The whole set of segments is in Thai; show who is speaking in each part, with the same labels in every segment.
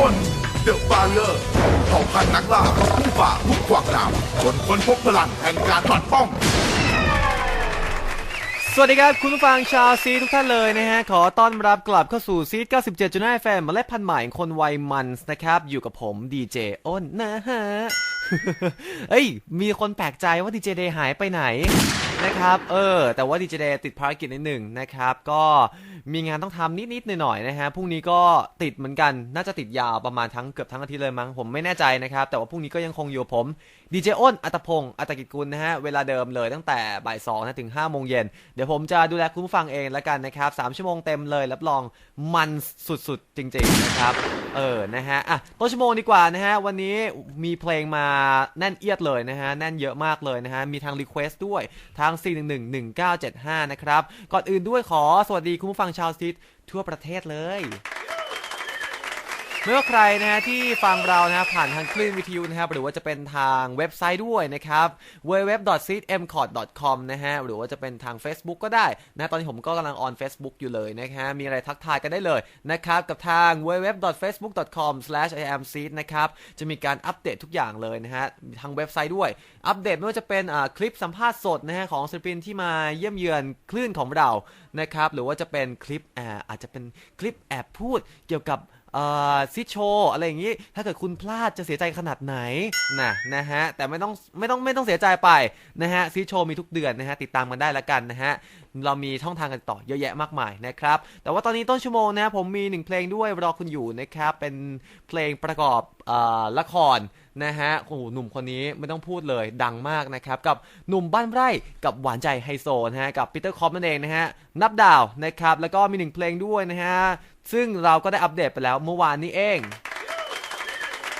Speaker 1: อ้นเดอะบาเลอร์เผ่าพันธุ์นักล่าผู้ฝ่าทุกขวากหนามจนค้นพบพลังแห่งการปัดป้อง
Speaker 2: สวัสดีครับ คุณผู้ฟังชาวซีทุกท่านเลยนะฮะ ขอต้อนรับกลับเข้าสู่ซีด97.5 FM เมล็ดพันธุ์ใหม่ของคนวัยมันส์นะครับ อยู่กับผมดีเจอ้นนะฮะ เอ้ย มีคนแปลกใจว่าดีเจเดย์หายไปไหน นะครับเออแต่ว่าดีเจเดติดภารกิจนิดหนึ่งนะครับ ก็มีงานต้องทำนิดๆหน่อยๆนะฮะพรุ่งนี้ก็ติดเหมือนกันน่าจะติดยาวประมาณทั้งเกือบทั้งอาทิตย์เลยมั้งผมไม่แน่ใจนะครับ แต่ว่าพรุ่งนี้ก็ยังคงอยู่ผม ดีเจอ้นอัตพงศ์อัตกิจกุลนะฮะ เวลาเดิมเลยตั้งแต่บ่ายสองนะถึง5โมงเย็น เดี๋ยวผมจะดูแลคุณผู้ฟังเองแล้วกันนะครับ3ชั่วโมงเต็มเลย รับรองมันสุดๆ จริงๆนะครับ เออ นะฮะ อะต้นชั่วโมงดีกว่านะฮะ วันนี้มีเพลงมาแน่นเอียดเลยนะฮะ แน่นเยอะมากเลยนะฮะ มีทางรีเควสต์ด้วยทาง 4111975 นะครับ ก่อนอื่นด้วยขอสวัสดีคุณผู้ฟังชาวซิดทั่วประเทศเลย ไม่ว่าใครนะฮะที่ฟังเรานะผ่านทางคลื่นวิทยุนะครับหรือว่าจะเป็นทางเว็บไซต์ด้วยนะครับ www.cmcord.com นะฮะหรือว่าจะเป็นทาง Facebook ก็ได้นะตอนนี้ผมก็กำลังออน Facebook อยู่เลยนะฮะมีอะไรทักทายกันได้เลยนะครับกับทาง www.facebook.com/iamseed นะครับจะมีการอัปเดตทุกอย่างเลยนะฮะทางเว็บไซต์ด้วย อัปเดตไม่ว่าจะเป็นคลิปสัมภาษณ์สดนะฮะของศิลปินที่มาเยี่ยมเยือนคลื่นของเรานะครับหรือว่าจะเป็นคลิปอาจจะเป็นคลิปแอบพูดเกี่ยวกับ ซิโชอะไรอย่างนี้ ถ้าเกิดคุณพลาดจะเสียใจขนาดไหนนะนะฮะ แต่ไม่ต้องไม่ต้องไม่ต้องเสียใจไปนะฮะซิโชมีทุกเดือนนะฮะ ติดตามกันได้ล้วกันนะฮะ เรามีช่องทางกันต่อเยอะแยะมากมายนะครับ แต่ว่าตอนนี้ต้นชั่วโมงนะผมมีหนึ่งเพลงด้วยรอคุณอยู่นะครับ เป็นเพลงประกอบอละครนะฮะโอ้โหหนุ่มคนนี้ไม่ต้องพูดเลยดังมากนะครับ กับหนุ่มบ้านไร่กับหวานใจไฮโซนะฮะ กับปีเตอร์คอปนั่นเองนะฮะ นับดาวนะครับ แล้วก็มีหนึ่งเพลงด้วยนะฮะ ซึ่งเราก็ได้อัปเดตไปแล้วเมื่อวานนี้เอง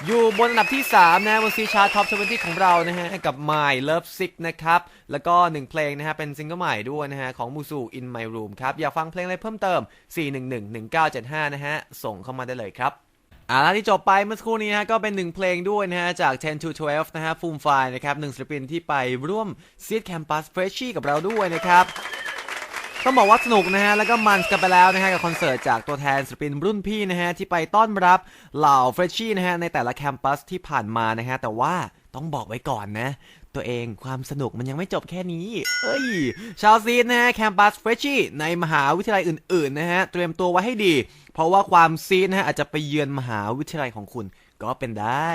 Speaker 2: อยู่บนอันดับที่ 3 นะบนซีชาร์ท็อป20 ของเรานะฮะ กับ My Love Sick นะครับ แล้วก็ 1 เพลงนะฮะ เป็นซิงเกิลใหม่ด้วยนะฮะ ของมูซู In My Room ครับ อยากฟังเพลงอะไรเพิ่มเติม 4111975 นะฮะ ส่งเข้ามาได้เลยครับอ่าแล้วที่จบไปเมื่อสักครู่นี้นะฮะก็เป็นหนึ่งเพลงด้วยนะฮะ จาก 10 to 12 นะฮะฟูมไฟนะครับหนึ่งศิลปินที่ไปร่วมซีดแคมปัสเฟรชชี่กับเราด้วยนะครับ ต้องบอกว่าสนุกนะฮะ แล้วก็มันกันไปแล้วนะฮะ กับคอนเสิร์ตจากตัวแทนศิลปินรุ่นพี่นะฮะ ที่ไปต้อนรับเหล่าเฟรชชี่นะฮะ ในแต่ละแคมปัสที่ผ่านมานะฮะ แต่ว่าต้องบอกไว้ก่อนนะ ตัวเองความสนุกมันยังไม่จบแค่นี้ เอ้ย ชาวซีดนะฮะ แคมปัสเฟรชชี่ในมหาวิทยาลัยอื่นๆนะฮะ เตรียมตัวไว้ให้ดี เพราะว่าความซีดนะฮะอาจจะไปเยือนมหาวิทยาลัยของคุณก็เป็นได้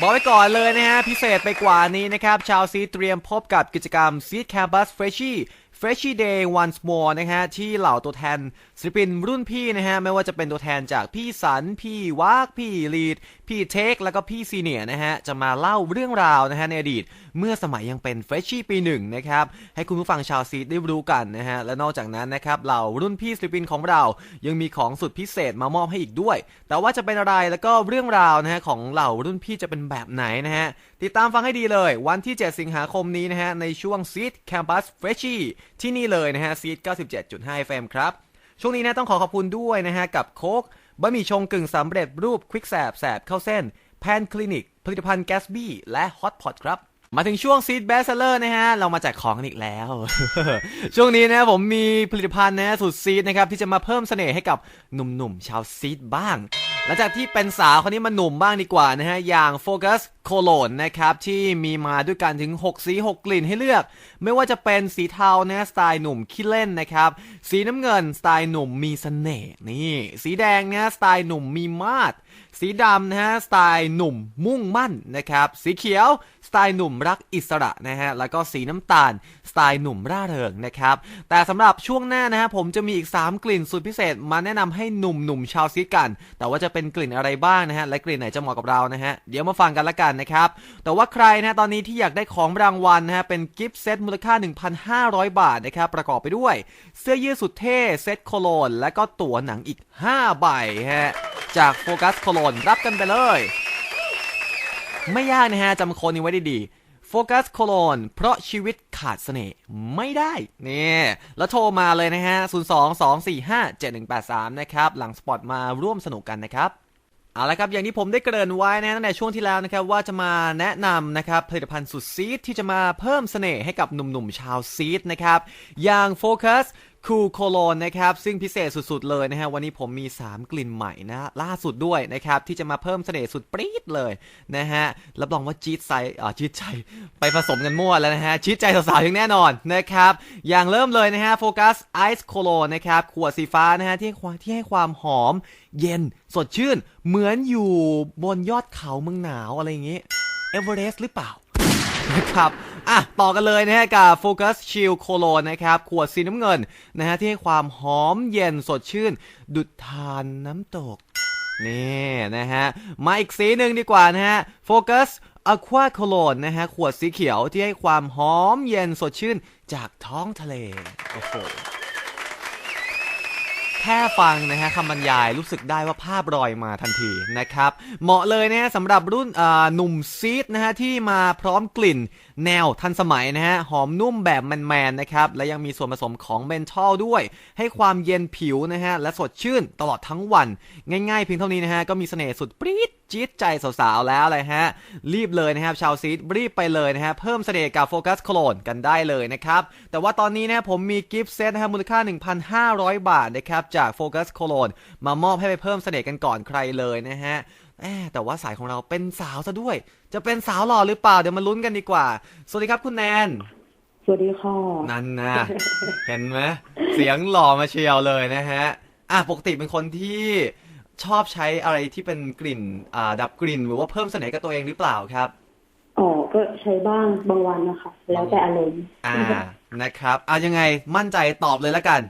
Speaker 2: บอกไว้ก่อนเลยนะฮะ พิเศษไปกว่านี้นะครับ ชาวซีเตรียมพบกับกิจกรรมซี e d Campus Freshie Freshie Day Once More นะฮะ ที่เหล่าตัวแทนศิลปินรุ่นพี่นะฮะไม่ว่าจะเป็นตัวแทนจากพี่สันพี่วากพี่ลีด พี่เทค แล้วก็พี่ซีเนียนะฮะจะมาเล่าเรื่องราวนะฮะในอดีต เมื่อสมัยยังเป็น Freshie ปีหนึ่งนะครับให้คุณผู้ฟังชาวซีดได้รู้กันนะฮะและนอกจากนั้นนะครับเหล่ารุ่นพี่ศิลปินของเรายังมีของสุดพิเศษมามอบให้อีกด้วย แต่ว่าจะเป็นอะไรแล้วก็เรื่องราวนะฮะของเหล่ารุ่นพี่จะเป็นแบบไหนนะฮะติดตามฟังให้ดีเลย วันที่ 7 สิงหาคมนี้นะฮะในช่วง Seed Campus Freshie ที่นี่เลยนะฮะ Seed 97.5 FM ครับ ช่วงนี้นะต้องขอขอบคุณด้วยนะฮะกับโค้กบะหมี่ชงกึ่งสำเร็จรูปควิกแสบแสบเข้าเส้น แพนคลินิก ผลิตภัณฑ์แกสบี้และฮอตพอตครับมาถึงช่วงซีดแบสเซอร์นะฮะ เรามาแจกของกันอีกแล้ว ช่วงนี้นะผมมีผลิตภัณฑ์นะสุดซีดนะครับ ที่จะมาเพิ่มเสน่ห์ให้กับหนุ่มๆ ชาวซีดบ้าง หลังจากที่เป็นสาวคนนี้มาหนุ่มบ้างดีกว่านะฮะ อย่างโฟกัส โคโลนนะครับที่มีมาด้วยกันถึง 6 สี 6 กลิ่นให้เลือก ไม่ว่าจะเป็นสีเทานะสไตล์หนุ่มขี้เล่นนะครับ สีน้ำเงินสไตล์หนุ่มมีเสน่ห์นี่ สีแดงนะสไตล์หนุ่มมีมาดสีดำนะฮะสไตล์หนุ่มมุ่งมั่นนะครับ สีเขียวสไตล์หนุ่มรักอิสระนะฮะแล้วก็สีน้ำตาลสไตล์หนุ่มร่าเริงนะครับแต่สำหรับช่วงหน้านะฮะผมจะมีอีก 3 กลิ่นสุดพิเศษ มาแนะนำให้หนุ่มหนุ่มๆชาวซีกัน แต่ว่าจะเป็นกลิ่นอะไรบ้างนะฮะและกลิ่นไหนจะเหมาะกับเรานะฮะเดี๋ยวมาฟังกันละกันนะครับ แต่ว่าใครนะตอนนี้ที่อยากได้ของรางวัลนะฮะเป็นกิฟต์เซตมูลค่า 1,500 บาทนะครับประกอบไปด้วย เสื้อยืดสุดเท่ เซตโคโลน และก็ตั๋วหนังอีก 5 ใบฮะจากโฟกัสโคโลนรับกันไปเลย ไม่ยากนะฮะจำโคนนี้ไว้ดีๆโฟกัสโคโลนเพราะชีวิตขาดเสน่ห์ไม่ได้นี่แล้วโทรมาเลยนะฮะ 022457183 นะครับ หลังสปอตมาร่วมสนุกกันนะครับ เอาละครับอย่างที่ผมได้เกริ่นไว้นะตั้งแต่ช่วงที่แล้วนะครับว่าจะมาแนะนำนะครับผลิตภัณฑ์สุดซีดที่จะมาเพิ่มเสน่ห์ให้กับหนุ่มๆชาวซีดนะครับอย่างโฟกัส คูลโคโลนนะครับ ซึ่งพิเศษสุดๆเลยนะฮะวันนี้ผมมี 3 กลิ่นใหม่นะล่าสุดด้วยนะครับ ที่จะมาเพิ่มเสน่ห์สุดปรี๊ดเลยนะฮะรับรองว่าจี๊ดใจอ่าจี๊ดใจไปผสมกันมั่วแล้วนะฮะจี๊ดใจสาวๆอย่างแน่นอนนะครับ อย่างเริ่มเลยนะฮะโฟกัสไอซ์โคโลนนะครับ ขวดสีฟ้านะฮะที่ให้ความที่ให้ความหอม เย็นสดชื่น เหมือนอยู่บนยอดเขาเมืองหนาวอะไรอย่างงี้เอเวอเรสต์หรือเปล่านะครับ อะต่อกันเลยนะฮะกับ Focus Shield Cologne นะครับ ขวดสีน้ำเงินนะฮะที่ให้ความหอมเย็นสดชื่น ดุดทานน้ำตก นี่นะฮะ มาอีกสีหนึ่งดีกว่านะฮะ Focus Aqua Cologne นะฮะ ขวดสีเขียวที่ให้ความหอมเย็นสดชื่นจากท้องทะเล โอ้โห แค่ฟังนะฮะคำบรรยายรู้สึกได้ว่าภาพรอยมาทันทีนะครับ เหมาะเลยนะฮะสำหรับรุ่นอ่าหนุ่มซีดนะฮะที่มาพร้อมกลิ่นแนวทันสมัยนะฮะหอมนุ่มแบบแมนๆนะครับ และยังมีส่วนผสมของเมนทอลด้วย ให้ความเย็นผิวนะฮะและสดชื่นตลอดทั้งวัน ง่ายๆเพียงเท่านี้นะฮะก็มีเสน่ห์สุดปรี๊ด จี๊ดใจสาวๆแล้วเลยฮะ รีบเลยนะครับชาวซีดรีบไปเลยนะฮะเพิ่มเสน่ห์กับโฟกัสโคลนกันได้เลยนะครับ แต่ว่าตอนนี้นะผมมีกิฟต์เซตนะฮะมูลค่า 1,500 บาทนะครับจากโฟกัสโคลนมามอบให้ไปเพิ่มเสน่ห์กันก่อนใครเลยนะฮะแหมแต่ว่าสายของเราเป็นสาวซะด้วย จะเป็นสาวหล่อหรือเปล่าเดี๋ยวมาลุ้นกันดีกว่า สวัสดีครับคุณแนน
Speaker 3: สวัสดีค่ะ
Speaker 2: นั่นนะเห็นไหมเสียงหล่อมาเชียวเลยนะฮะอะปกติเป็นคนที่ ชอบใช้อะไรที่เป็นกลิ่นอ่าดับกลิ่น หรือว่าเพิ่มเสน่ห์กับตัวเองหรือเปล่าครับ
Speaker 3: อ๋อก็ใช้บ้างบางวันนะคะ แล้วแต่อารมณ์
Speaker 2: อ่านะครับเอายังไงมั่นใจตอบเลยละกัน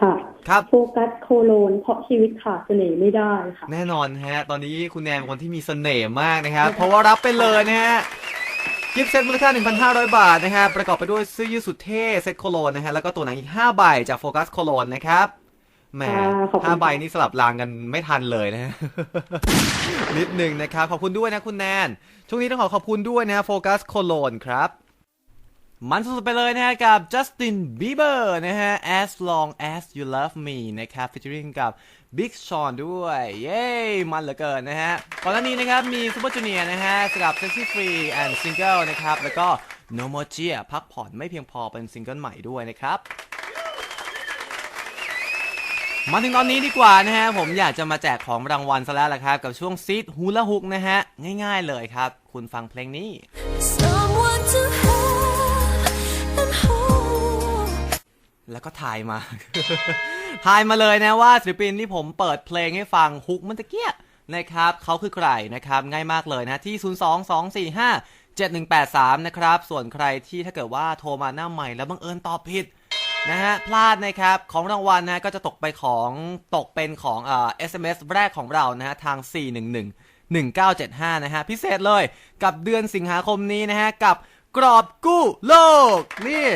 Speaker 3: ค่ะ
Speaker 2: ครับ
Speaker 3: โฟกัสโคโลนเพราะชีวิตขาดเสน่ห์ไม่ได้ค่ะ
Speaker 2: แน่นอนฮะ ตอนนี้คุณแนนเป็นคนที่มีเสน่ห์มากนะครับ เพราะว่ารับไปเลยนะฮะกิฟต์เซตมูลค่า 1,500 บาทนะฮะประกอบไปด้วยเสื้อยืดสุดเท่เซตโคโลนนะฮะแล้วก็ตัวหนังอีก 5 ใบจากโฟกัสโคโลนนะครับ แหม
Speaker 3: ค่ะขอบคุณ
Speaker 2: ห้าใบนี่สลับรางกันไม่ทันเลยนะฮะนิดหนึ่งนะครับ ขอบคุณด้วยนะคุณแนน ช่วงนี้ต้องขอขอบคุณด้วยนะโฟกัสโคโลนครับ มันสุดๆไปเลยนะฮะกับ Justin Bieber นะฮะ As Long As You Love Me นะครับ featuring กับ Big Sean ด้วย เย้ มันเหลือเกินนะฮะก่อนหน้านี้นะครับ มี Super Junior นะฮะสำหรับ Sexy Free and Single นะครับ แล้วก็ No More Cheer พักผ่อนไม่เพียงพอเป็นซิงเกิลใหม่ด้วยนะครับ มาถึงตอนนี้ดีกว่านะฮะ ผมอยากจะมาแจกของรางวัลซะแล้วละครับ กับช่วงซีดฮูลาฮุกนะฮะ ง่ายๆเลยครับ คุณฟังเพลงนี้
Speaker 4: Someone to have and hold.
Speaker 2: แล้วก็ถ่ายมา ถ่ายมาเลยนะว่าศิลปินที่ผมเปิดเพลงให้ฟังฮุกเมันตะเกียนะครับเขาคือใครนะครับ ง่ายมากเลยนะที่ 02245 7183 นะครับ ส่วนใครที่ถ้าเกิดว่าโทรมาหน้าใหม่แล้วบังเอิญตอบผิด นะฮะพลาดนะครับของรางวัลนะก็จะตกไปของตกเป็นของเอ่อ SMS แรกของเรานะฮะทาง 411 1975 นะฮะ พิเศษเลยกับเดือนสิงหาคมนี้นะฮะ กับกรอบกู้โลก นี่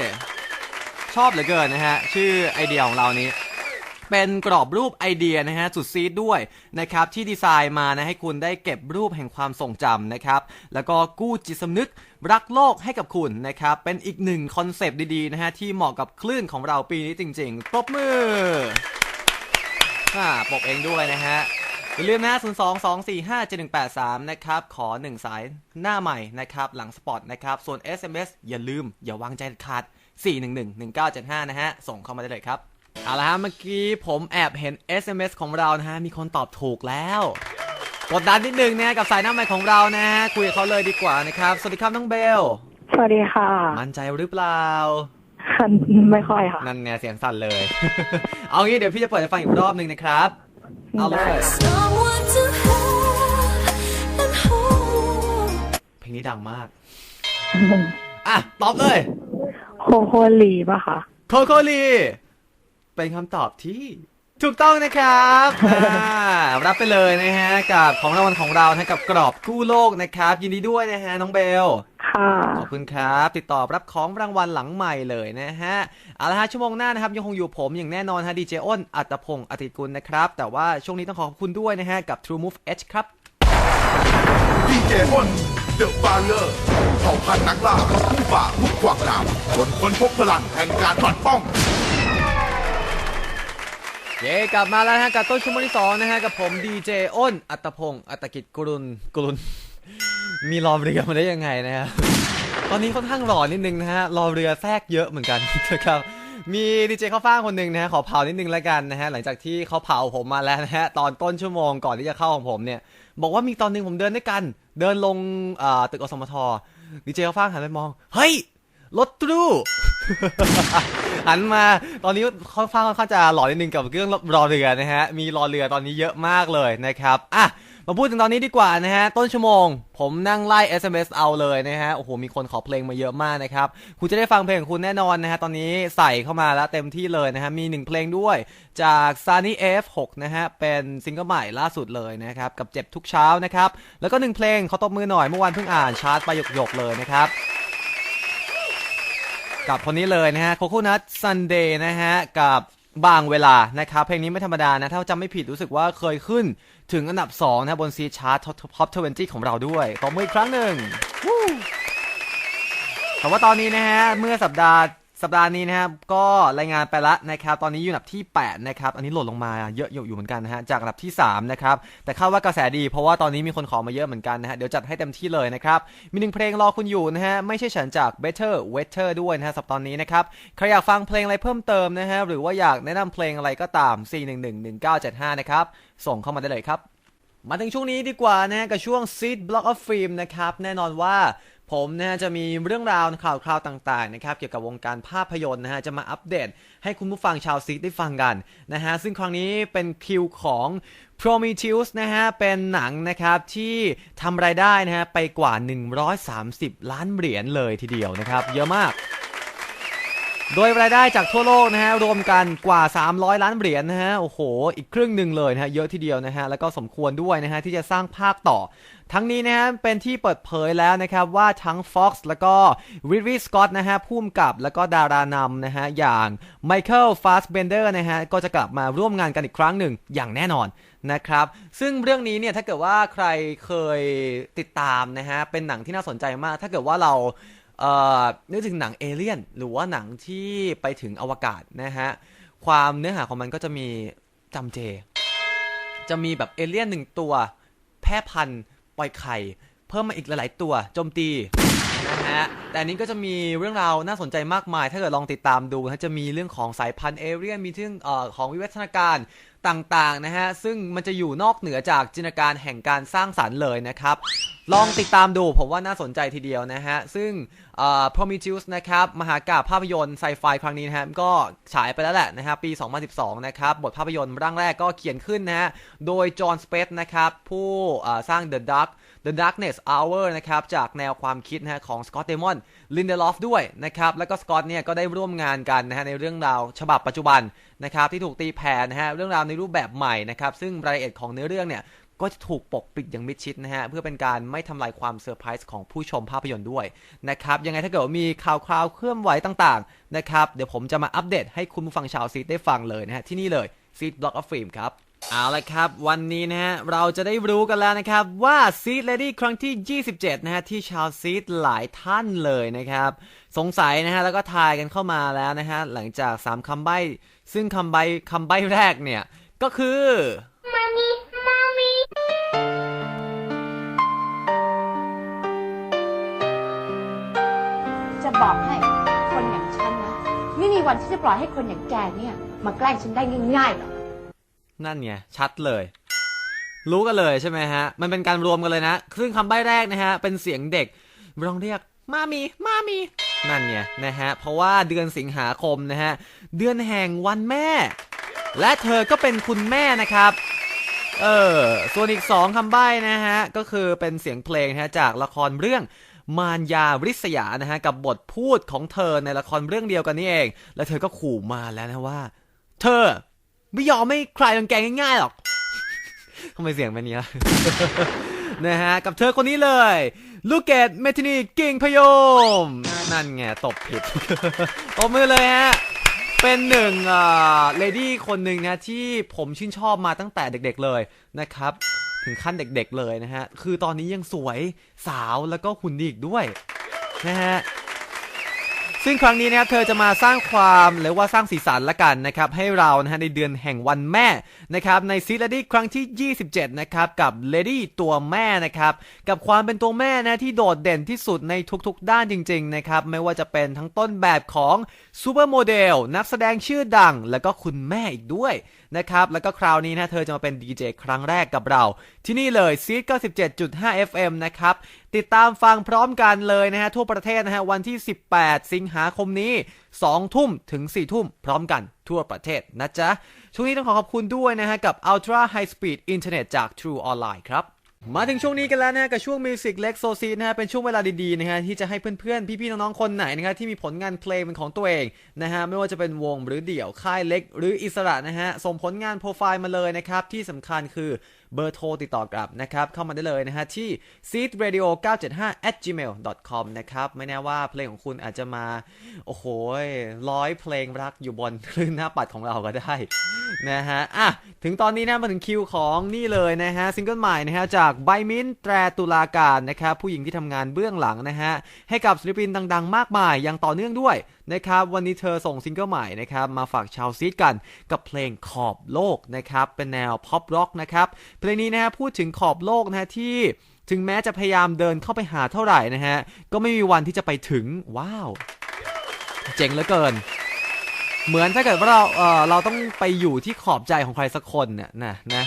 Speaker 2: ชอบเหลือเกินนะฮะ ชื่อไอเดียของเรานี้ เป็นกรอบรูปไอเดียนะฮะสุดซีดด้วยนะครับที่ดีไซน์มานะให้คุณได้เก็บรูปแห่งความทรงจำนะครับแล้วก็กู้จิตสำนึกรักโลกให้กับคุณนะครับเป็นอีกหนึ่งคอนเซปต์ดีๆนะฮะที่เหมาะกับคลื่นของเราปีนี้จริงๆปรบมืออ่าปกเองด้วยนะฮะอย่าลืมนะ0 2 2 4 5 7 1 8 3 นะครับ ขอ 1 สายหน้าใหม่นะครับ หลังสปอตนะครับ ส่วน SMS อย่าลืม อย่าวางใจเด็ดขาด 411 1975 นะฮะ ส่งเข้ามาได้เลยครับ เอาละฮะเมื่อกี้ผมแอบเห็น SMS ของเรานะฮะ มีคนตอบถูกแล้ว กดดันนิดนึงนะกับสายหน้าใหม่ของเรานะฮะคุยกับเขาเลยดีกว่านะครับ สวัสดีครับน้องเบล
Speaker 5: สวัสดีค่ะ
Speaker 2: มั่นใจหรือเปล่า
Speaker 5: ไม่ค่อยค่ะ
Speaker 2: นั่นไงเสียงสั่นเลย เอางี้เดี๋ยวพี่จะเปิดให้ฟังอีกรอบหนึ่งนะครับ เอาเลย
Speaker 4: Someone to have and hold.
Speaker 2: เพลงนี้ดังมาก อะ ตอบเลย
Speaker 5: โคโคลีป่ะคะ
Speaker 2: โคโคลี เป็นคำตอบที่ถูกต้องนะครับอ่ารับไปเลยนะฮะกับของรางวัลของเรานะกับกรอบกู้โลกนะครับ ยินดีด้วยนะฮะน้องเบล
Speaker 5: ค่ะ
Speaker 2: ขอบคุณครับ ติดต่อรับของรางวัลหลังใหม่เลยนะฮะเอาละฮะชั่วโมงหน้านะครับยังคงอยู่ผมอย่างแน่นอนฮะดีเจอ้นอัตพงศ์อติกุลนะครับ แต่ว่าช่วงนี้ต้องขอขอบคุณด้วยนะฮะกับ True Move Edge ครับ
Speaker 1: ดีเจอ้นเดอะบาร์เลอร์เผ่าพันธุ์นักล่าผู้ฝ่าทุกขวากหนามจนคนพบพลังแห่งการปัดป้อง
Speaker 2: เย้กลับมาแล้วนะฮะกับต้นชั่วโมงที่สองนะฮะกับผมดีเจอ้นอัตพงศ์อัตกิจกุลุนกุลุน มีรอเรือมาได้ยังไงนะฮะตอนนี้ค่อนข้างหล่อนิดนึงนะฮะรอเรือแทรกเยอะเหมือนกันนะครับมีดีเจข้าวฟ่างคนหนึ่งนะฮะขอเผานิดนึงแล้วกันนะฮะหลังจากที่เขาเผาผมมาแล้วนะฮะตอนต้นชั่วโมงก่อนที่จะเข้าของผมเนี่ย บอกว่ามีตอนหนึ่งผมเดินด้วยกัน เดินลงอ่อตึกอสมทดีเจข้าวฟ่างหันไปมองเฮ้ยรถตู้ หันมาตอนนี้ค่อนข้างค่อนข้างจะหล่อนนิดนึงกับเรื่องรอเรือนะฮะมีรอเรือตอนนี้เยอะมากเลยนะครับอะมาพูดถึงตอนนี้ดีกว่านะฮะ ต้นชั่วโมง ผมนั่งไล่ SMS เอาเลยนะฮะ โอ้โห มีคนขอเพลงมาเยอะมากนะครับ คุณจะได้ฟังเพลงของคุณแน่นอนนะฮะ ตอนนี้ใส่เข้ามาแล้วเต็มที่เลยนะฮะ มีหนึ่งเพลงด้วย จาก Sunny F6 นะฮะ เป็นซิงเกิลใหม่ล่าสุดเลยนะครับ กับเจ็บทุกเช้านะครับ แล้วก็หนึ่งเพลงเขาตบมือหน่อยเมื่อวานเพิ่งอ่านชาร์ตไปหยกๆเลยนะครับ กับคนนี้เลยนะฮะโคโคนัทซันเดย์นะฮะกับบางเวลานะครับเพลงนี้ไม่ธรรมดานะ ถ้าจำไม่ผิดรู้สึกว่าเคยขึ้นถึงอันดับ 2 นะบนซีชาร์ตท็อปทเวนตี้ของเราด้วยขอมืออีกครั้งหนึ่งแต่ว่าตอนนี้นะฮะ เมื่อสัปดาห์ สัปดาห์นี้นะครับก็รายงานไปล้วนะครับตอนนี้อยู่อันดับที่8นะครับอันนี้หล่นลงมาเยอะอยู่เหมือนกันนะฮะจากอันดับที่3นะครับแต่คาดว่ากระแสดีเพราะว่าตอนนี้มีคนขอมาเยอะเหมือนกันนะฮะเดี๋ยวจัดให้เต็มที่เลยนะครับมีหนึ่งเพลงรอคุณอยู่นะฮะไม่ใช่ฉันจาก Better Wetter ด้วยนะฮะสัปดาห์นี้นะครับใครอยากฟังเพลงอะไรเพิ่มเติมนะฮะหรือว่าอยากแนะนำเพลงอะไรก็ตาม 4111975 นะครับส่งเข้ามาได้เลยครับมาถึงช่วงนี้ดีกว่านะฮะกับช่วง Seed Block of Film นะครับแน่นอนว่า ผมนะฮะจะมีเรื่องราวข่าวคราวต่างๆนะครับเกี่ยวกับวงการภาพยนตร์นะฮะจะมาอัปเดต ให้คุณผู้ฟังชาวซีดได้ฟังกันนะฮะซึ่งครั้งนี้เป็นคิวของ Prometheus นะฮะเป็นหนังนะครับที่ทำรายได้นะฮะไปกว่า 130 ล้านเหรียญเลยทีเดียวนะครับ เยอะมาก โดยรายได้จากทั่วโลกนะฮะรวมกันกว่า 300 ล้านเหรียญนะฮะโอ้โห อีกครึ่งหนึ่งเลยนะฮะเยอะทีเดียวนะฮะแล้วก็สมควรด้วยนะฮะที่จะสร้างภาคต่อ ทั้งนี้นะฮะเป็นที่เปิดเผยแล้วนะครับว่าทั้ง Fox แล้วก็ Ridley Scott นะฮะผู้กำกับแล้วก็ดารานำนะฮะอย่าง Michael Fassbender นะฮะก็จะกลับมาร่วมงานกันอีกครั้งหนึ่งอย่างแน่นอนนะครับซึ่งเรื่องนี้เนี่ยถ้าเกิดว่าใครเคยติดตามนะฮะเป็นหนังที่น่าสนใจมาก ถ้าเกิดว่าเรา นึกถึงหนังเอเลี่ยน หรือว่าหนังที่ไปถึงอวกาศนะฮะ ความเนื้อหาของมันก็จะมีจำเจ จะมีแบบเอเลี่ยนหนึ่งตัว แพร่พันธุ์ปล่อยไข่ เพิ่มมาอีกหลายๆตัวโจมตีนะฮะแต่อันนี้ก็จะมีเรื่องราวน่าสนใจมากมาย ถ้าเกิดลองติดตามดูนะจะมีเรื่องของสายพันธุ์เอเลี่ยนมีเรื่องอของวิวัฒนาการ ต่างๆนะฮะซึ่งมันจะอยู่นอกเหนือจากจินตนาการแห่งการสร้างสรรค์เลยนะครับ ลองติดตามดูผมว่าน่าสนใจทีเดียวนะฮะ ซึ่ง Prometheus นะครับมหากาพย์ภาพยนตร์ไซไฟครั้งนี้นะฮะก็ฉายไปแล้วแหละนะฮะปี 2012 นะครับ บทภาพยนตร์ร่างแรกก็เขียนขึ้นนะฮะ โดยจอห์นสเปซนะครับผู้สร้าง The Dark The Darkness Hour นะครับจากแนวความคิดนะฮะของสกอตเดมอนลินเดลอฟด้วยนะครับ แล้วก็สกอตเนี่ยก็ได้ร่วมงานกันนะฮะในเรื่องราวฉบับปัจจุบัน นะครับที่ถูกตีแผ่นะฮะเรื่องราวในรูปแบบใหม่นะครับซึ่งรายละเอียดของเนื้อเรื่องเนี่ยก็จะถูกปกปิดอย่างมิดชิดนะฮะเพื่อเป็นการไม่ทำลายความเซอร์ไพรส์ของผู้ชมภาพยนตร์ด้วยนะครับยังไงถ้าเกิดมีข่าวคราวเคลื่อนไหวต่างๆนะครับเดี๋ยวผมจะมาอัปเดตให้คุณผู้ฟังชาวซีดได้ฟังเลยนะฮะที่นี่เลยซีดบล็อกออฟฟิล์มครับ เอาละครับ วันนี้นะฮะ เราจะได้รู้กันแล้วนะครับ ว่าซีดเลดี้ครั้งที่ 27 นะฮะ ที่ชาวซีดหลายท่านเลยนะครับ สงสัยนะฮะ แล้วก็ทายกันเข้ามาแล้วนะฮะ หลังจาก 3 คำใบ้ ซึ่งคำใบ้คำใบ้แรกเนี่ย ก็คือ
Speaker 6: จะบอกให้คนอย่างฉันนะ ไม่มีวันที่จะปล่อยให้คนอย่างแกเนี่ย มาแกล้งฉันได้ง่ายๆหรอก
Speaker 2: นั่นไงชัดเลย รู้กันเลยใช่ไหมฮะ มันเป็นการรวมกันเลยนะซึ่งคำใบ้แรกนะฮะ เป็นเสียงเด็กร้องเรียกมามีมามีนั่นไงนะฮะ เพราะว่าเดือนสิงหาคมนะฮะ เดือนแห่งวันแม่ และเธอก็เป็นคุณแม่นะครับ เออ ส่วนอีกสองคำใบ้นะฮะ ก็คือเป็นเสียงเพลงนะฮะจากละครเรื่องมารยาริษยานะฮะ กับบทพูดของเธอในละครเรื่องเดียวกันนี่เอง แล้วเธอก็ขู่มาแล้วนะว่า เธอ ไม่ยอมไม่ใครรังแกง่ายๆหรอกทำไมเสียงเป็นอย่างนี้ล่ะนะฮะ กับเธอคนนี้เลย ลูกเกดเมทินีกิ่งพยม นั่นไง ตบผิดตบมือเลยฮะ เป็นหนึ่งอ่าเลดี้คนหนึ่งนะที่ผมชื่นชอบมาตั้งแต่เด็กๆเลยนะครับ ถึงขั้นเด็กๆเลยนะฮะ คือตอนนี้ยังสวยสาวแล้วก็หุ่นดีอีกด้วยนะฮะ ซึ่งครั้งนี้นะครับเธอจะมาสร้างความหรือว่าสร้างสีสันละกันนะครับให้เรานะฮะในเดือนแห่งวันแม่นะครับในซีรีส์ครั้งที่ 27 นะครับกับ Lady ตัวแม่นะครับกับความเป็นตัวแม่นะที่โดดเด่นที่สุดในทุกๆ ด้านจริง ๆ นะครับไม่ว่าจะเป็นทั้งต้นแบบของซูเปอร์โมเดลนักแสดงชื่อดัง แล้วก็คุณแม่อีกด้วย นะครับ แล้วก็คราวนี้นะเธอจะมาเป็นดีเจครั้งแรกกับเรา ที่นี่เลยซีด97.5 FM นะครับ ติดตามฟังพร้อมกันเลยนะฮะทั่วประเทศนะฮะวันที่ 18 สิงหาคมนี้ 2 ทุ่มถึง 4 ทุ่มพร้อมกันทั่วประเทศนะจ๊ะ ช่วงนี้ต้องขอขอบคุณด้วยนะฮะกับ Ultra High Speed Internet จาก True Online ครับ มาถึงช่วงนี้กันแล้วนะกับช่วง Music l e x o c นะฮะเป็นช่วงเวลาดีๆนะฮะที่จะให้เพื่อนๆ พี่ๆ น้องๆ คนไหนนะฮะที่มีผลงานเพลงเป็นของตัวเองนะฮะไม่ว่าจะเป็นวงหรือเดี่ยวค่ายเล็ก หรืออิสระนะฮะส่งผลงานโปรไฟล์มาเลยนะครับที่สำคัญคือ เบอร์โทรติดต่อกลับนะครับ เข้ามาได้เลยนะฮะที่ seedradio 975 at gmail com นะครับ ไม่แน่ว่าเพลงของคุณอาจจะมา โอ้โหร้อยเพลงรักอยู่บนคลื่นหน้าปัดของเราก็ได้นะฮะ อะ ถึงตอนนี้นะมาถึงคิวของนี่เลยนะฮะ ซิงเกิลใหม่นะฮะ จากไบมินแตรตุลาการนะครับ ผู้หญิงที่ทำงานเบื้องหลังนะฮะ ให้กับศิลปินดัง ๆ มากมายอย่างต่อเนื่องด้วย นะครับวันนี้เธอส่งซิงเกิลใหม่นะครับมาฝากชาวซีดกันกับเพลงขอบโลกนะครับเป็นแนวพ็อปร็อกนะครับเพลงนี้นะฮะพูดถึงขอบโลกนะฮะที่ถึงแม้จะพยายามเดินเข้าไปหาเท่าไหร่นะฮะก็ไม่มีวันที่จะไปถึงว้าว เจ๋งเหลือเกิน เหมือนถ้าเกิดว่าเราเออเราต้องไปอยู่ที่ขอบใจของใครสักคนเนี่ยนะนะ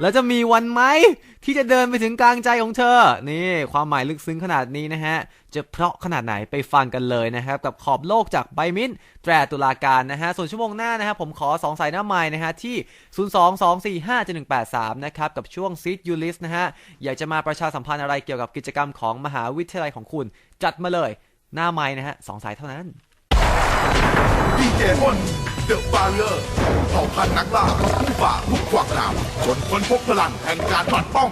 Speaker 2: แล้วจะมีวันไหมที่จะเดินไปถึงกลางใจของเธอ นี่ความหมายลึกซึ้งขนาดนี้นะฮะ จะเพราะขนาดไหนไปฟังกันเลยนะครับ กับขอบโลกจากไบมินแตรตุลาการนะฮะ ส่วนชั่วโมงหน้านะครับผมขอ 2 สายหน้าไม้นะฮะ ที่ 022457183 นะครับ กับช่วงซีดยูลิสนะฮะ อยากจะมาประชาสัมพันธ์อะไรเกี่ยวกับกิจกรรมของมหาวิทยาลัยของคุณ จัดมาเลยหน้าไม้นะฮะสองสายเท่านั้น
Speaker 1: ดีเจอ้นเดอะบาร์เลอร์เผ่าพันธุ์นักล่าผู้ฝ่าทุกขวางหนามจนคนพบพลังแห่งการปัดป้อง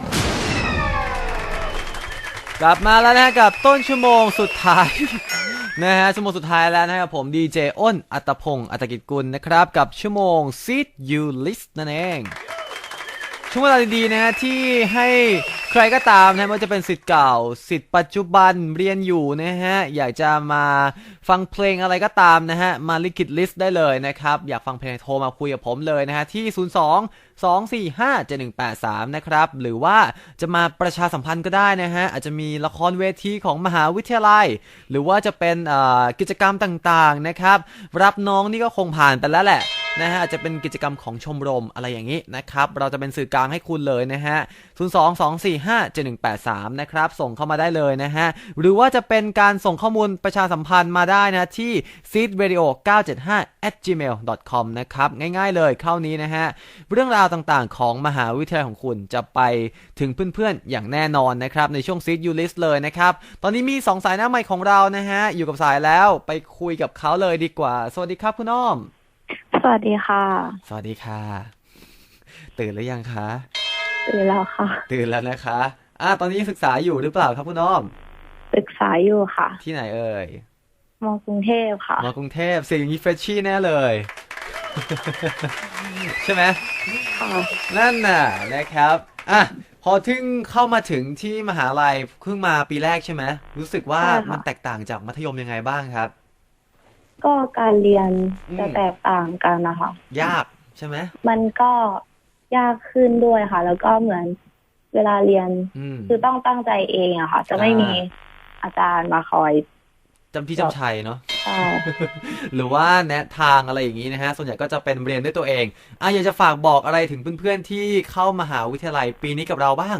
Speaker 2: กลับมาแล้วนะกับต้นชั่วโมงสุดท้าย นะฮะชั่วโมงสุดท้ายแล้วนะครับผมดีเจอ้นอัตพงศ์อัตกิจกุลนะครับ กับชั่วโมง Seed You List นั่นเอง ช่วงเวลาดีๆนะฮะที่ให้ใครก็ตามนะไม่ว่าจะเป็นสิทธิ์เก่าสิทธิ์ปัจจุบันเรียนอยู่นะฮะอยากจะมาฟังเพลงอะไรก็ตามนะฮะมาลิคิดลิสต์ได้เลยนะครับ อยากฟังเพลงโทรมาคุยกับผมเลยนะฮะที่ 02 245 7183 นะครับ หรือว่าจะมาประชาสัมพันธ์ก็ได้นะฮะอาจจะมีละครเวทีของมหาวิทยาลัย หรือว่าจะเป็นกิจกรรมต่างๆนะครับ รับน้องนี่ก็คงผ่านไปแล้วแหละ นะฮะอาจจะเป็นกิจกรรมของชมรมอะไรอย่างนี้นะครับ เราจะเป็นสื่อกลางให้คุณเลยนะฮะ 022457183 นะครับ ส่งเข้ามาได้เลยนะฮะ หรือว่าจะเป็นการส่งข้อมูลประชาสัมพันธ์มาได้นะที่ seedradio 975 at gmail com นะครับ ง่ายๆเลยเข้านี้นะฮะ เรื่องราวต่างๆ ของมหาวิทยาลัยของคุณจะไปถึงเพื่อนๆ อย่างแน่นอนนะครับ ในช่วง Seed You List เลยนะครับ ตอนนี้มี 2 สายหน้าใหม่ของเรานะฮะ อยู่กับสายแล้วไปคุยกับเขาเลยดีกว่า สวัสดีครับคุณอ้อม
Speaker 5: สวัสดีค่ะ
Speaker 2: สวัสดีค่ะ ตื่นหรือยังคะ
Speaker 5: ตื่นแล้วค่ะ
Speaker 2: ตื่นแล้วนะคะอะตอนนี้ยังศึกษาอยู่หรือเปล่าครับคุณอ้อม
Speaker 5: ศึกษาอยู่ค่ะ
Speaker 2: ที่ไหนเอ่ย
Speaker 5: มอกรุงเทพค่ะ
Speaker 2: มากรุงเทพเสียงอย่างนี้เฟรชชี่แน่เลย ใช่ไหม
Speaker 5: ค่ะ
Speaker 2: นั่นน่ะนะครับอะพอถึงเข้ามาถึงที่มหาลัยเพิ่งมาปีแรกใช่ไหมรู้สึกว่า
Speaker 5: ใช่ค่ะ
Speaker 2: มันแตกต่างจากมัธยมยังไงบ้างครับ
Speaker 5: ก็การเรียน
Speaker 2: อืม
Speaker 5: จะแตกต่างกันนะคะ
Speaker 2: ยากใช่ไหม
Speaker 5: มันก็ยากขึ้นด้วยค่ะ แล้วก็เหมือนเวลาเรียน
Speaker 2: อืม
Speaker 5: คือต้องตั้งใจเองอะค่ะ จะไม่
Speaker 2: อ่ามี
Speaker 5: มีอาจารย์มาคอย
Speaker 2: จำที่จำชัยเนาะ
Speaker 5: ใช่
Speaker 2: หรือว่าแนะทางอะไรอย่างนี้นะฮะ ส่วนใหญ่ก็จะเป็นเรียนด้วยตัวเองอะอยากจะฝากบอกอะไรถึงเพื่อนๆที่เข้ามหาวิทยาลัยปีนี้กับเราบ้าง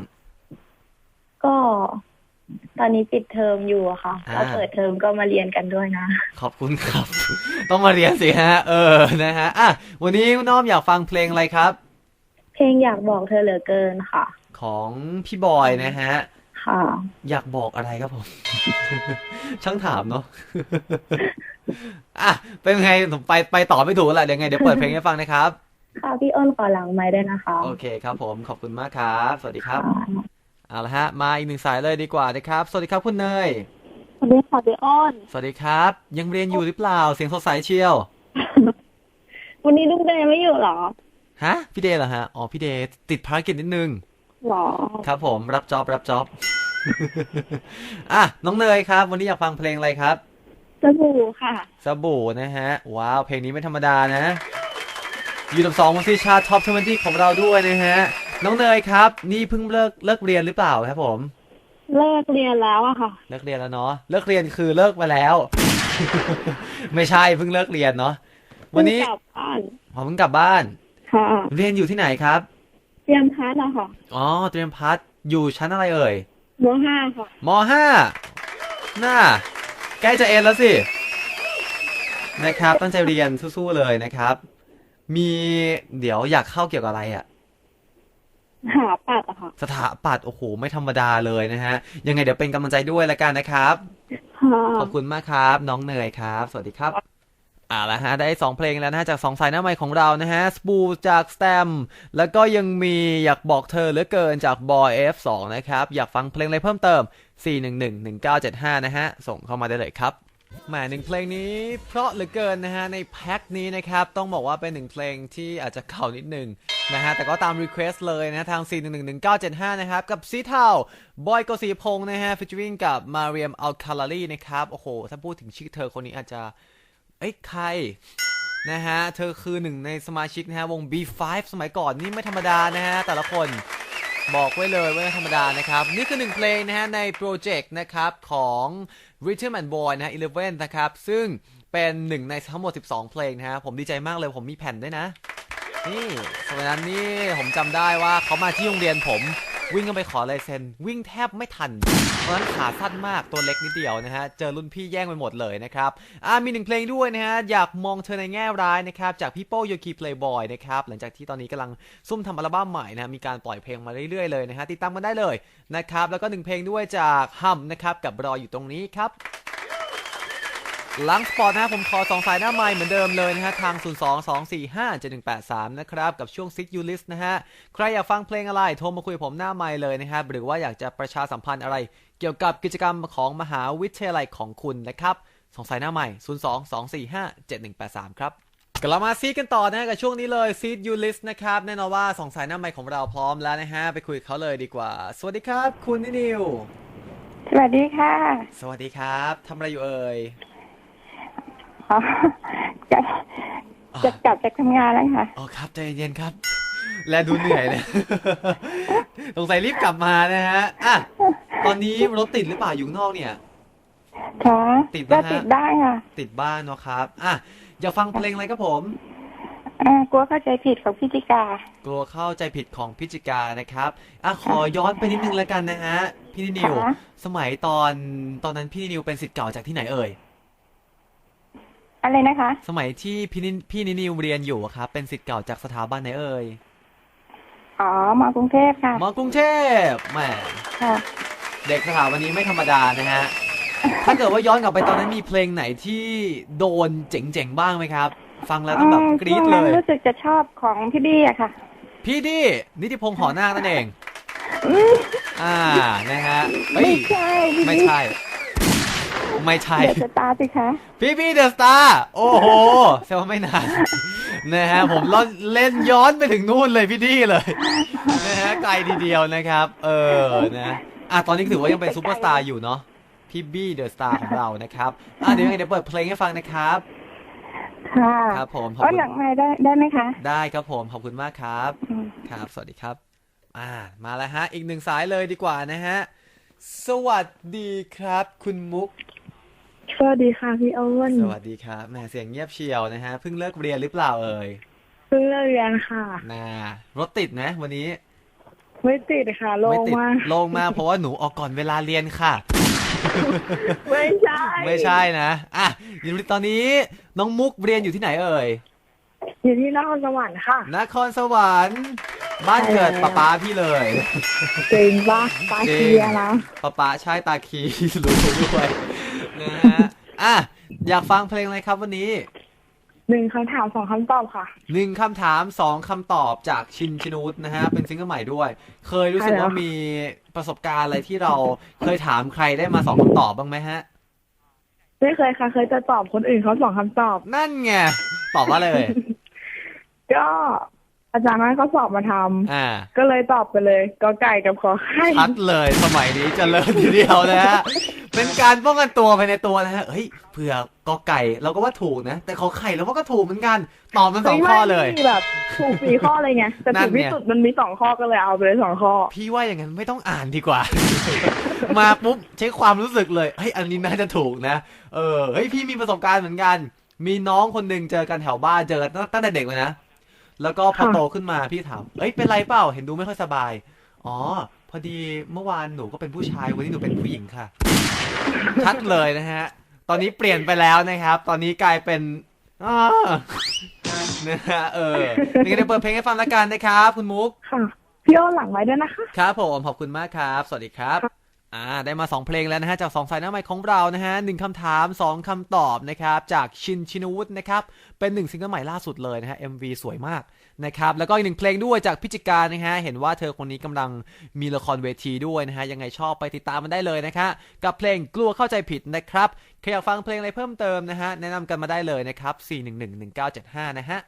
Speaker 5: ก็ ตอนนี้ปิดเทอมอยู่อะค่ะ
Speaker 2: อ่า
Speaker 5: แล้วเปิดเทอมก็มาเรียนกันด้วยนะ
Speaker 2: ขอบคุณครับ ต้องมาเรียนสิฮะ เออ นะฮะ อะ วันนี้น้อมอยากฟังเพลงอะไรครับ
Speaker 5: เพลงอยากบอกเธอเหลือเกินค่ะ
Speaker 2: ของพี่บอยนะฮะ
Speaker 5: ค่ะ
Speaker 2: อยากบอกอะไรครับผม ช่างถามเนาะ อะ เป็นไงผมไปไปต่อไม่ถูกแล้วแหละเดี๋ยวไงเดี๋ยวเปิดเพลงให้ฟังนะครับ
Speaker 5: ค่ะ พี่อ้นขอหลังไม้ด้วยนะคะ
Speaker 2: โอเคครับผม ขอบคุณมากครับ สวัสดีครับ
Speaker 5: ค่ะ
Speaker 2: เอาละฮะ มาอีกหนึ่งสายเลยดีกว่านะครับ สวัสดีครับคุณเนย
Speaker 5: สวัสดีค่ะพี่อ้น
Speaker 2: สวัสดีครับ ยังเรียนอยู่หรือเปล่า เสียงสดใสเชียว
Speaker 5: วันนี้ลูกเดย์ไม่อยู่เหรอ
Speaker 2: ฮะ พี่เดย์เหรอฮะ อ๋อ พี่เดย์ติดภารกิจนิดนึง
Speaker 5: หรอ
Speaker 2: ครับผม รับจ็อบ รับจ็อบ อะ น้องเนยครับ วันนี้อยากฟังเพลงอะไรครับ
Speaker 5: สบู่ค่ะ
Speaker 2: สบู่นะฮะ ว้าว เพลงนี้ไม่ธรรมดานะ อยู่ดับสองบนซีชาร์ตท็อป20ของเราด้วยนะฮะ น้องเนยครับ นี่เพิ่งเลิกเลิกเรียนหรือเปล่าครับ ผม
Speaker 5: เลิกเรียนแล้วอะค่ะ
Speaker 2: เลิกเรียนแล้วเนาะเลิกเรียนคือเลิกมาแล้ว ไม่ใช่เพิ่งเลิกเรียนเนาะวันนี้
Speaker 5: เพิ่งกลับบ้าน
Speaker 2: อ๋อเพิ่งกลับบ้าน
Speaker 5: ค่ะ
Speaker 2: เรียนอยู่ที่ไหนครับ
Speaker 5: เตรียมพาร์ทอะค่ะ
Speaker 2: อ๋อเตรียมพัดอยู่ชั้นอะไรเอ่ย
Speaker 5: มห้าค่ะ
Speaker 2: มห้าน่าใกล้จะเอ็นแล้วสิ นะครับ ตั้งใจเรียนสู้ๆเลยนะครับ มีเดี๋ยวอยากเข้าเกี่ยวกับอะไรอะ
Speaker 5: หาปัดอะค่ะ
Speaker 2: สถาปัตย์โอ้โห ไม่ธรรมดาเลยนะฮะ ยังไงเดี๋ยวเป็นกำลังใจด้วยละกันนะครับ
Speaker 5: ค่ะ
Speaker 2: ขอบคุณมากครับ น้องเนยครับ สวัสดีครับอ่าละฮะ ได้สองเพลงแล้วนะฮะจากสองสายหน้าใหม่ของเรานะฮะสปูจากส t ตมแล้วก็ยังมีอยากบอกเธอเหลือเกินจากบอย F2 นะครับ อยากฟังเพลงอะไรเพิ่มเติม 4111975 นะฮะ ส่งเข้ามาได้เลยครับ แหมหนึ่งเพลงนี้เพราะเหลือเกินนะฮะในแพ็คนี้นะครับต้องบอกว่าเป็นหนึ่งเพลงที่อาจจะเก่านิดหนึ่งนะฮะแต่ก็ตามรีเควสต์เลยนะทาง 4111975 นะครับกับซีเทาบอยโกสีพงนะฮะฟิชชิ่งกับมาเรียมอัลคาลารีนะครับโอ้โห ถ้าพูดถึงชื่อเธอคนนี้อาจจะเอ้ยใครนะฮะเธอคือหนึ่งในสมาชิกนะฮะวง B5 สมัยก่อนนี่ไม่ธรรมดานะฮะแต่ละคน บอกไว้เลยว่าธรรมดานะครับ นี่คือหนึ่งเพลงนะฮะในโปรเจกต์นะครับของ Rhythm and Boy นะฮะ11 นะครับ ซึ่งเป็นหนึ่งในทั้งหมด 12 เพลงนะฮะ ผมดีใจมากเลยผมมีแผ่นด้วยนะ นี่สมัยนั้นนี่ผมจำได้ว่าเขามาที่โรงเรียนผม วิ่งกันไปขอลายเซ็นวิ่งแทบไม่ทัน เพราะฉะนั้นขาสั้นมากตัวเล็กนิดเดียวนะฮะ เจอรุ่นพี่แย่งไปหมดเลยนะครับ อ่ามีหนึ่งเพลงด้วยนะฮะ อยากมองเธอในแง่ร้ายนะครับ จากพี่โป้โยคีเพลย์บอยนะครับ หลังจากที่ตอนนี้กำลังซุ่มทำอัลบั้มใหม่นะฮะมีการปล่อยเพลงมาเรื่อยๆเลยนะฮะติดตามกันได้เลยนะครับแล้วก็หนึ่งเพลงด้วยจากฮัมนะครับกับรออยู่ตรงนี้ครับ หลังสปอร์ตนะผมขอสองสายหน้าไม้เหมือนเดิมเลยนะฮะ ทาง 0 2 2 4 5 7 1 8 3 นะครับ กับช่วงซิกยูลิสนะฮะ ใครอยากฟังเพลงอะไรโทรมาคุยกับผมหน้าไมค์เลยนะครับ หรือว่าอยากจะประชาสัมพันธ์อะไร เกี่ยวกับกิจกรรมของมหาวิทยาลัยของคุณนะครับสองสายหน้าใหม่ 0 2 2 4 5 7 1 8 3 ครับกลับมาซีดกันต่อนะฮะกับช่วงนี้เลยซีดยูลิสนะครับ แน่นอนว่าสองสายหน้าใหม่ของเราพร้อมแล้วนะฮะ ไปคุยกับเขาเลยดีกว่า สวัสดีครับ คุณนินิว
Speaker 5: สวัสดีค่ะ
Speaker 2: สวัสดีครับทำอะไรอยู่เอ่ย
Speaker 5: อ๋อจะจะกลับจากทำงานแล้วค่ะ
Speaker 2: อ๋อครับใจเย็นๆครับ และดูเหนื่อยเลย สงสัยรีบกลับมานะฮะอะตอนนี้รถติดหรือเปล่าอยู่ข้างนอกเนี่ย
Speaker 5: ค่ะ
Speaker 2: ติดไหม
Speaker 5: ก็
Speaker 2: ฮะ
Speaker 5: ติดได้ค่ะ
Speaker 2: ติดบ้านเนาะครับอะอยากฟังเพลงอะไรครับผม
Speaker 5: อ่ากลัวเข้าใจผิดของพิจิกา
Speaker 2: กลัวเข้าใจผิดของพิจิกานะครับอะขอย้อนไปนิดนึงแล้วกันนะฮะพี่นิว
Speaker 5: ค่ะ
Speaker 2: สมัยตอนตอนนั้นพี่นิวเป็นศิษย์เก่าจากที่ไหนเอ่ย
Speaker 5: อะไรนะคะ
Speaker 2: สมัยที่พี่นิพี่นิวเรียนอยู่อะครับ เป็นศิษย์เก่าจากสถาบันไหนเอ่ย
Speaker 5: อ๋อมากรุงเทพค่ะ
Speaker 2: มอกรุงเทพแหม
Speaker 5: ค่ะ
Speaker 2: เด็กสถาบันนี้ไม่ธรรมดานะฮะ ถ้าเกิดว่าย้อนกลับไปตอนนั้นมีเพลงไหนที่โดนเจ๋งๆบ้างไหมครับ ฟังแล้วต้องแบบกรี๊ด
Speaker 5: ช่วง
Speaker 2: เล
Speaker 5: นั้น
Speaker 2: ย
Speaker 5: รู้สึกจะชอบของพี่บี้อะค่ะ
Speaker 2: พี่ดินิติพงษ์หอนาคนั่นเอง
Speaker 5: อืม
Speaker 2: อ่า นะฮะเฮ้ย
Speaker 5: ไม่ใช่พี่
Speaker 2: ไม่
Speaker 5: บี้
Speaker 2: ใช่ ไม่ใช่
Speaker 5: เดี๋ยวจะตาสิคะ
Speaker 2: พี่พี่เดอะสตาร์โอ้โหแซวาไม่นานนะฮะผมเล่นเล่นย้อนไปถึงนู่นเลยพี่ดีเลยนะฮะไกลทีเดียวนะครับ เออนะอะตอนนี้ถือว่ายังเป็นซูเปอร์สตาร์อยู่เนาะพี่บี้เดอะสตาร์ของเรานะครับอะเดี๋ยวยังไงเดี๋ยวเปิดเพลงให้ฟังนะครับ
Speaker 5: ค่ะ
Speaker 2: ครับผมขอบ
Speaker 5: ก็
Speaker 2: คุณ
Speaker 5: หลังไม้ได้ได้ไหมคะ
Speaker 2: ได้ครับผมขอบคุณมากครับ
Speaker 5: อืม
Speaker 2: ครับ สวัสดีครับ อ่า มาแล้วฮะ อีกหนึ่งสายเลยดีกว่านะฮะ สวัสดีครับ คุณมุก
Speaker 5: สวัสดีค่ะพี่อ้น
Speaker 2: สวัสดีครับแหมเสียงเงียบเชียวนะฮะเพิ่งเลิกเรียนหรือเปล่าเอ่ย
Speaker 5: เพิ่งเลิกเรียนค่ะ
Speaker 2: นะรถติดนะวันนี้
Speaker 5: ไม่ติดค่ะโล่
Speaker 2: ไม่
Speaker 5: ง
Speaker 2: ติด
Speaker 5: มาก
Speaker 2: โล่งมากเพราะว่าหนูออกก่อนเวลาเรียนค่ะ
Speaker 5: ไม่ใช่
Speaker 2: ไม่ใช่นะอะอยู่ตอนนี้น้องมุกเรียนอยู่ที่ไหนเอ่ย
Speaker 5: อยู่ที่นครสวรรค์ค่ะ
Speaker 2: นครสวรรค์บ้านเกิด
Speaker 5: ใช่แล้ว
Speaker 2: ป้าป้าพี่เลย
Speaker 5: จริงปะปา
Speaker 2: จริง
Speaker 5: เคียนะ
Speaker 2: ป้าป้าใช่ตาคีรู้ด้วย นะฮะอะอยากฟังเพลงอะไรครับวันนี้
Speaker 5: หนึ่งคำถามสองคำตอบค่ะ
Speaker 2: หนึ่งคำถามสองคำตอบจากชินชินุตนะฮะ เป็นซิงเกิลใหม่ด้วย เคยรู้สึก
Speaker 5: ใช่แล้ว
Speaker 2: ว่ามีประสบการณ์อะไรที่เราเคยถามใครได้มาสองคำตอบบ้างไหมฮะ
Speaker 5: ไม่เคยค่ะ เคยจะตอบคนอื่นเขาสองคำตอบ
Speaker 2: นั่นไง ตอบว่าอะไรเลย
Speaker 5: ก็ อาจารย์ให้เขาสอบมาทำ
Speaker 2: อ่า
Speaker 5: ก็เลยตอบไปเลยกอไก่กับขอไข่
Speaker 2: ชัดเลยสมัยนี้เจริญทีเดียวนะฮะ เป็นการป้องกันตัวภายในตัวนะฮะ เฮ้ยเผื่อกอไก่เราก็ว่าถูกนะ แต่ขอไข่เราว่าก็ถูกเหมือนกัน ตอบมันสองข้อเลย
Speaker 7: ไม่มีแบบถูกสี่ข้อเลยไงแต่
Speaker 2: นั่
Speaker 7: ถู
Speaker 2: น
Speaker 7: ก
Speaker 2: ไง
Speaker 7: ที่สุดมันมีสองข้อก็เลยเอาไปเลยสองข้อ
Speaker 2: พี่ว่าอย่างนั้นไม่ต้องอ่านดีกว่า มาปุ๊บใช้ความรู้สึกเลยเฮ้ยอันนี้น่าจะถูกนะ เออเฮ้ยพี่มีประสบการณ์เหมือนกัน มีน้องคนหนึ่งเจอกันแถวบ้านเจอกันตั้งตั้งแต่เด็กเลยนะ แล้วก็พอ
Speaker 7: ค่ะ
Speaker 2: โตขึ้นมาพี่ถาม เอ้ยเป็นไรเปล่า เห็นดูไม่ค่อยสบาย อ๋อ พอดีเมื่อวานหนูก็เป็นผู้ชาย วันนี้หนูเป็นผู้หญิงค่ะ ชัดเลยนะฮะ ตอนนี้เปลี่ยนไปแล้วนะครับ ตอนนี้กลายเป็นอ่านะฮะเออนี่ก็เดี๋ยวเปิดเพลงให้ฟังแล้วกันนะครับ คุณมุก
Speaker 7: ค่ะ พี่อ้อหลังไว้ด้วยนะคะ
Speaker 2: ครับผม ขอบคุณมากครับ สวัสดีครับ อ่าได้มา 2 เพลงแล้วนะฮะจาก 2 สายหน้าใหม่ของเรานะฮะหนึ่งคำถาม 2คำตอบนะครับจากชินชินวุฒินะครับเป็นหนึ่งซิงเกิลใหม่ล่าสุดเลยนะฮะ MV สวยมากนะครับแล้วก็อีกหนึ่งเพลงด้วยจากพิจิการนะฮะเห็นว่าเธอคนนี้กำลังมีละครเวทีด้วยนะฮะยังไงชอบไปติดตามมันได้เลยนะคะกับเพลงกลัวเข้าใจผิดนะครับใครอยากฟังเพลงอะไรเพิ่มเติมนะฮะแนะนำกันมาได้เลยนะครับ4111975 นะฮะ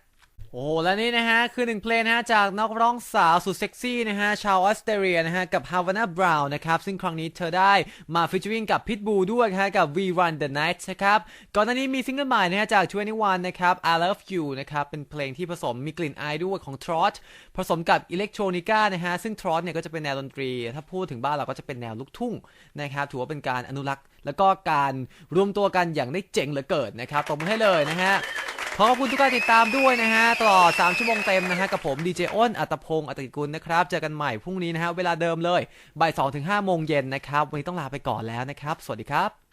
Speaker 2: โอ้และนี่นะฮะ คือหนึ่งเพลงนะฮะ จากนักร้องสาวสุดเซ็กซี่นะฮะ ชาวออสเตรเลียนะฮะ กับ Havana Brown นะครับ ซึ่งครั้งนี้เธอได้มาฟิชเชอริงกับ Pitbull ด้วยนะฮะ กับ We Run the Night นะครับ ก่อนหน้านี้มีซิงเกิลใหม่นะฮะ จาก21นะครับ I Love You นะครับ เป็นเพลงที่ผสมมีกลิ่นอายด้วยของ Trot ผสมกับอิเล็กโทรนิก้านะฮะ ซึ่ง Trot เนี่ยก็จะเป็นแนวดนตรี ถ้าพูดถึงบ้านเราก็จะเป็นแนวลูกทุ่งนะครับถือว่าเป็นการอนุรักษ์ แล้วก็การรวมตัวกันอย่างได้เจ๋งเหลือเกินนะครับตบมือให้เลยนะฮะ ขอบคุณทุกการติดตามด้วยนะฮะตลอด 3 ชั่วโมงเต็มนะฮะกับผมดีเจอ้นอัตพงศ์อัตกิกุลนะครับ เจอกันใหม่พรุ่งนี้นะฮะเวลาเดิมเลยบ่าย2ถึง5โมงเย็นนะครับ วันนี้ต้องลาไปก่อนแล้วนะครับ สวัสดีครับ